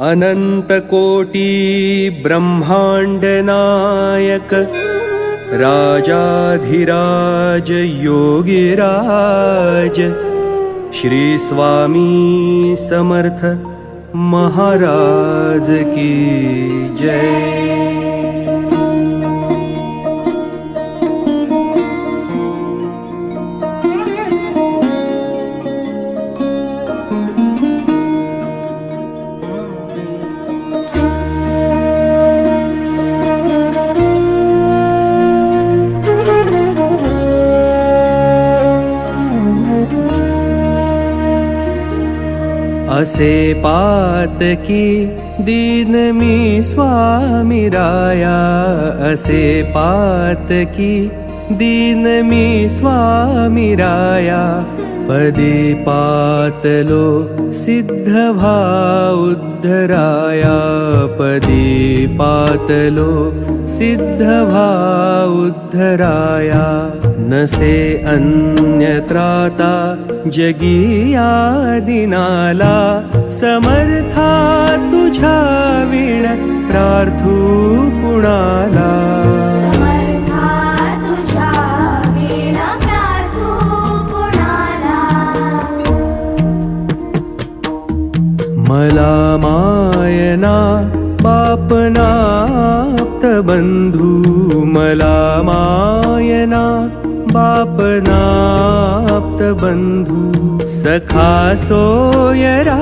अनन्तकोटी ब्रह्माण्डनायक राजाधिराज योगिराज श्री स्वामी समर्थ महाराज की जय े पी दीन मी स्वामी राया. असे पात की दीन मी स्वामिराया प्रदिपातलो सिद्ध वा उद्धराया प्रदि पातलो सिद्ध उद्धराया न से अन्यत्राता जगीयादिनाला समर्था तुझा विण प्रार्थू कुणाला बापनाप्त बंधू मला मायना बापनाप्त बंधू सखा सोयरा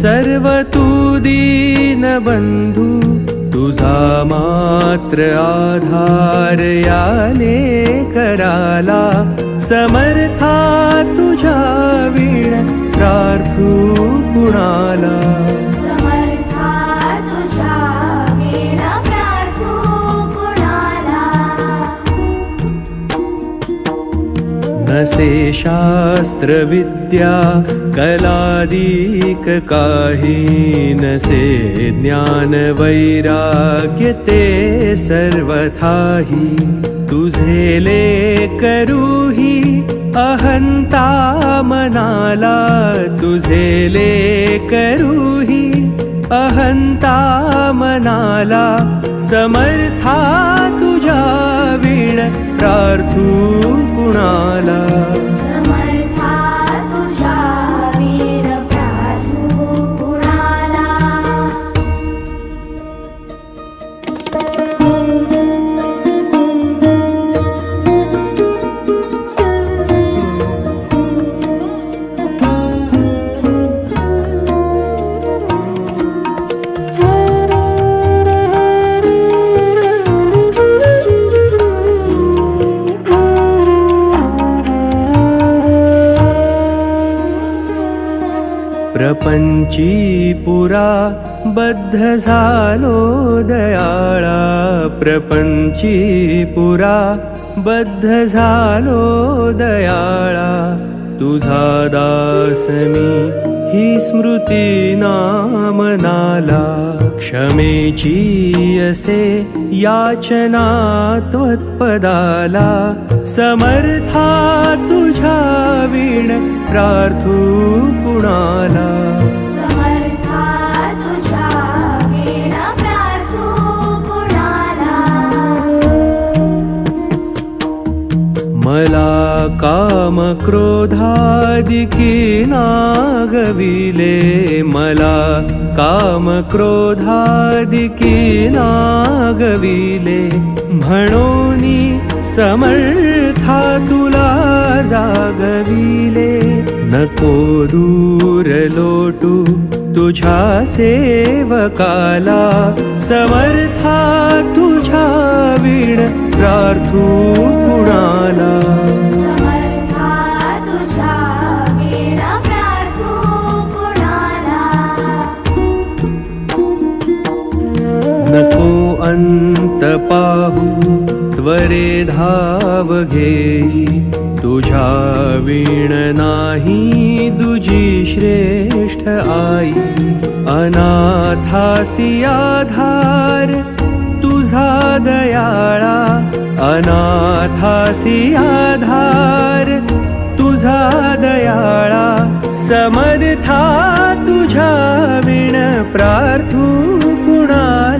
सर्व तू दीन बंधू तुझा मात्र आधार याने कराला समर्था तुझ्या वीण प्रार्थू कुणाला? न से शास्त्रविद्या कलादिककाहि न से ज्ञानवैराग्यते सर्वथा हि। तुझे ले करूहि अहन्ता मनाला तुझे ले करूहि अहन्ता मनाला समर्था तुजा प्रार्थू कुणाला? पंची पुरा बद्ध झालो दयाळा। प्रपंची पुरा बद्ध झालो दयाळा। तुझा दास मी ही स्मृती नामनाला क्षमेची असे याचना त्वत्पदाला समर्था तुझ्या वीण प्रार्थू कुणाला? काम क्रोधादिकी नागविले मला काम क्रोधादिकी नागविले म्हणोनी समर्था तुला जागविले. नको दूर लोटू तुझ्या सेवकाला समर्था तुझ्या वीण प्रार्थू कुणाला. घेई तुझ्या वीण नाही दुजी श्रेष्ठ आई. अनाथासी आधार तुझा दयाळा. अनाथासी आधार तुझा दयाळा. समर्था तुझ्या विण प्रार्थू कुणा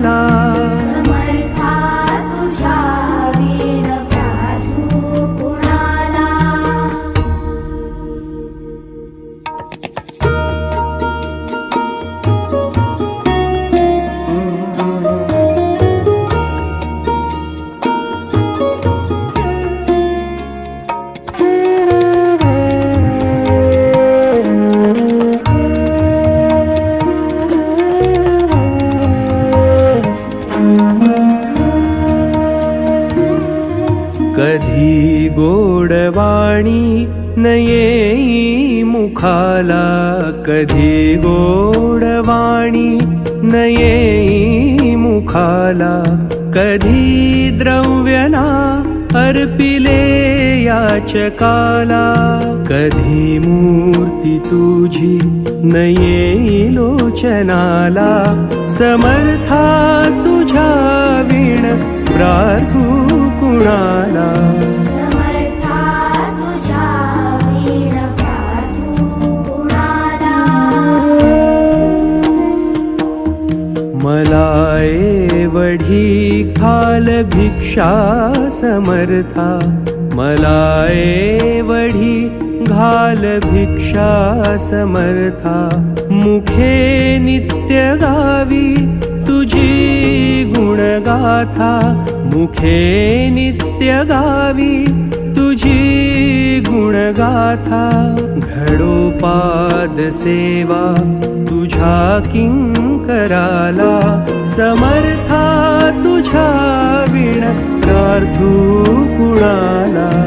न येई मुखाला कधी गोडवाणी न येई मुखाला कधी द्रव्यना अर्पिले याचकाला कधी मूर्ती तुझी न येई लोचनाला समर्था तुझ्या विण प्रार्थू कुणाला. पुरुषा समर्था मला एवढी घाल भिक्षा समर्था मुखे नित्य गावी तुझी गुणगाथा मुखे नित्य गावी तुझी गुणगाथा घडोपाद सेवा तुझ्या किंकराला समर्था तुझ्या विण प्रार्थू कुणाला?